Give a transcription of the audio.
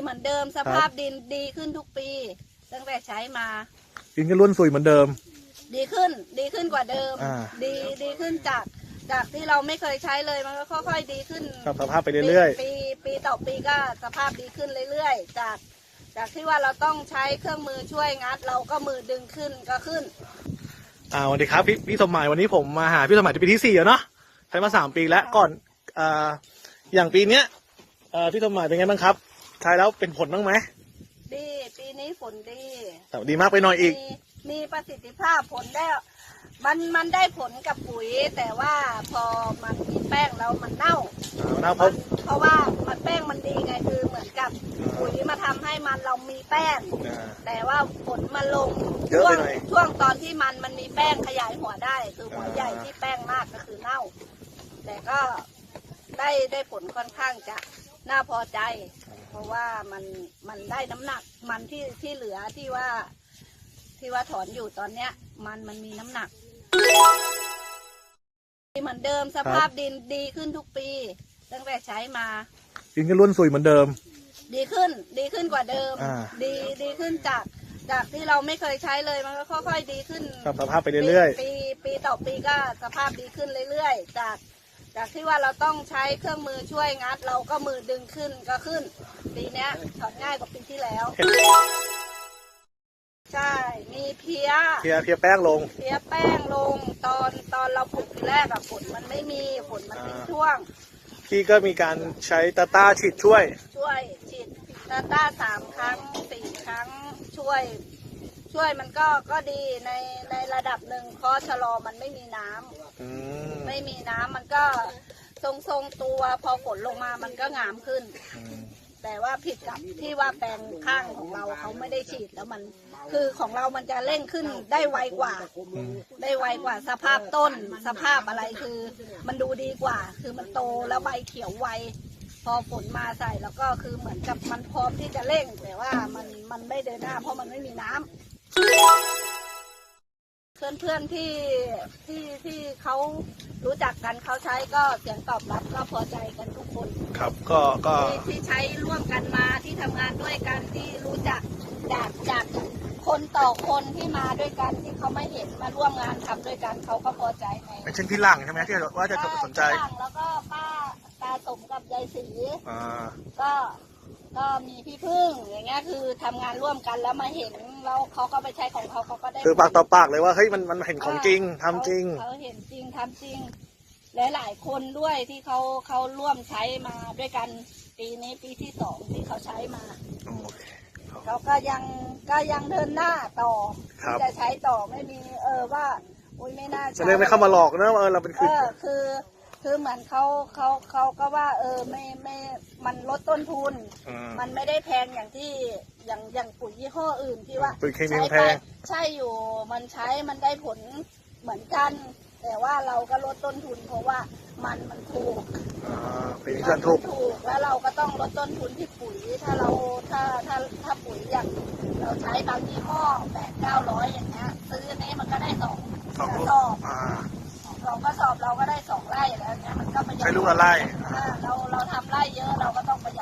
เหมือนเดิมสภาพดินดีขึ้นทุกปี ตั้งแต่ใช้มา ดินก็ร่วนซุยเหมือนเดิม ดีขึ้นดีขึ้นกว่าเดิม อ่า ดีดีขึ้นจากจากที่เราไม่เคยใช้เลยมันก็ค่อยๆดีขึ้น ปรับสภาพไปเรื่อยปีปีปีต่อปีก็สภาพดีขึ้นเรื่อยๆ จาก จากที่ว่าเราต้องใช้เครื่องมือช่วยงัด เราก็มือดึงขึ้นก็ขึ้น ๆ อ่าสวัสดีครับพี่พี่สมหมายวันนี้ผมมาหาพี่สมหมายที่ปีที่สี่แล้วเนาะใช้มาสามปีแล้วก่อนอ่าอย่างปีเนี้ยอ่าพี่สมหมายเป็นไงบ้างครับ ใช้แล้วเป็นผลบ้างไหมดีปีนี้ฝนดีแต่ดีมากไปหน่อยอีก มีมีประสิทธิภาพผลได้ มันมันได้ผลกับปุ๋ย แต่ว่าพอมันมีแป้งแล้วมันเน่าอ่าน่าพมับนเพราะว่ามันแป้งมันดีไงคือเหมือนกับปุ๋ยมาทำให้มันเรามีแป้ง อ่า แต่ว่าผลมันลงเยอะช่วไปงหน่อยช่วงตอนที่มันมันมีแป้งขยายหัวได้ คือหัวอ่า ใหญ่ที่แป้งมากก็คือเน่า แต่ก็ได้ได้ผลค่อนข้างจะน่าพอใจ เพราะว่ามันมันได้น้ำหนักมันที่ที่เหลือที่ว่า ที่ว่าถอนอยู่ตอนเนี้ย มันมันมีน้ำหนักเหมือนเดิมสภาพดินดีขึ้นทุกปี ตั้งแต่ใช้มาดินก็ร่วนซุยเหมือนเดิม ดีขึ้น ดีขึ้นกว่าเดิม อ่า ดีดีขึ้นจากจากที่เราไม่เคยใช้เลยมันก็ค่อย ๆ ดีขึ้นปรับสภาพไปเรื่อย ปีปีปีต่อปีก็สภาพดีขึ้นเรื่อยๆ จาก จากที่ว่าเราต้องใช้เครื่องมือช่วยงัด เราก็มือดึงขึ้นก็ขึ้น ปีเนี้ยถอนง่ายกว่าปีที่แล้ว ใช่ มีเพี้ยๆเพียเพียแป้งลง เพี้ยแป้งลงตอนตอนเราปลูกทีแรกอะฝนมันไม่มีฝนมันทิ้งอ่าช่วง พี่ก็มีการใช้ตาต้าฉีดช่วย ช่วยฉีดตาต้าสามครั้งสี่ครั้งช่วย ช่วยมันก็ก็ดีในในระดับหนึ่งเพราะชะลอมันไม่มีน้ำ อืมไม่มีน้ำมันก็ทรงทรงๆตัวพอฝนลงมามันก็งามขึ้น แต่ว่าผิดกับที่ว่าแปลงข้างของเราเขาไม่ได้ฉีดแล้วมัน คือของเรามันจะเร่งขึ้นได้ไวกว่า ได้ไวกว่าสภาพต้นสภาพอะไรคือ มันดูดีกว่า คือมันโตแล้วใบเขียวไว พอฝนมาใส่แล้วก็คือเหมือนกับมันพร้อมที่จะเร่ง แต่ว่ามันมันไม่เดินหน้าเพราะมันไม่มีน้ำ พื่อนเพื่อนๆที่ที่ที่เขารู้จักกันเขาใช้ก็เสียงตอบรับก็พอใจกันทุกคนครับก็ก็ที่ที่ใช้ร่วมกันมาที่ทำงานด้วยกันที่รู้จักจากจากคนต่อคนที่มาด้วยกันที่เขาไม่เห็นมาร่วมงานทำด้วยกันเขาก็พอใจในเป็นเช่นพี่หลังใช่ไหมที่ว่าจะสนใจป้าแล้วก็ป้าตาสมกับยายศรีอ่าก็ ก็มีพี่พึ่งอย่างเงี้ยคือทำงานร่วมกันแล้วมาเห็นแล้วเขาก็ไปใช้ของเขาเขาก็ได้คือปากต่อปากเลยว่าเฮ้ยมันมันเห็นของจริงทำจริง เขาเขาเห็นจริงทำจริง หลายๆคนด้วยที่เขาเขาร่วมใช้มาด้วยกันปีนี้ปีที่สองที่เขาใช้มา โอเคครับเขาก็ยังก็ยังเดินหน้าต่อครับ ที่จะใช้ต่อไม่มีเออว่า อุ้ยไม่น่าจะได้ไม่เข้ามาหลอกนะว่าเออเราเป็นเอคืออคือ คือเหมือนเขาเขาเขาก็ว่า เออไม่ไม่มันลดต้นทุนอ่ามันไม่ได้แพงอย่างที่อย่างอย่างปุ๋ยยี่ห้ออื่นที่ว่าปุ๋ยเคมีใช้แพไปง ใช่อยู่มันใช้มันได้ผลเหมือนกัน แต่ว่าเราก็ลดต้นทุน เพราะว่ามันมันถูก อ่าเป็นที่ถูกถูกแล้วเราก็ต้องลดต้นทุนที่ปุ๋ยถ้าเราถ้าถ้าถ้าปุ๋ยอย่างเราใช้บางยี่ห้อแปดเก้าร้อยอย่างเงี้ยซื้ออันนี้มันก็ได้สองสองกลูระกสอบอ่าส องกระสอบเราก็ได้สองไร่แล้วเนี้ยมันก็ประหยัดใช้ลูกละไร่ อ่าเราเราทำไร่เยอะเราก็ต้องประ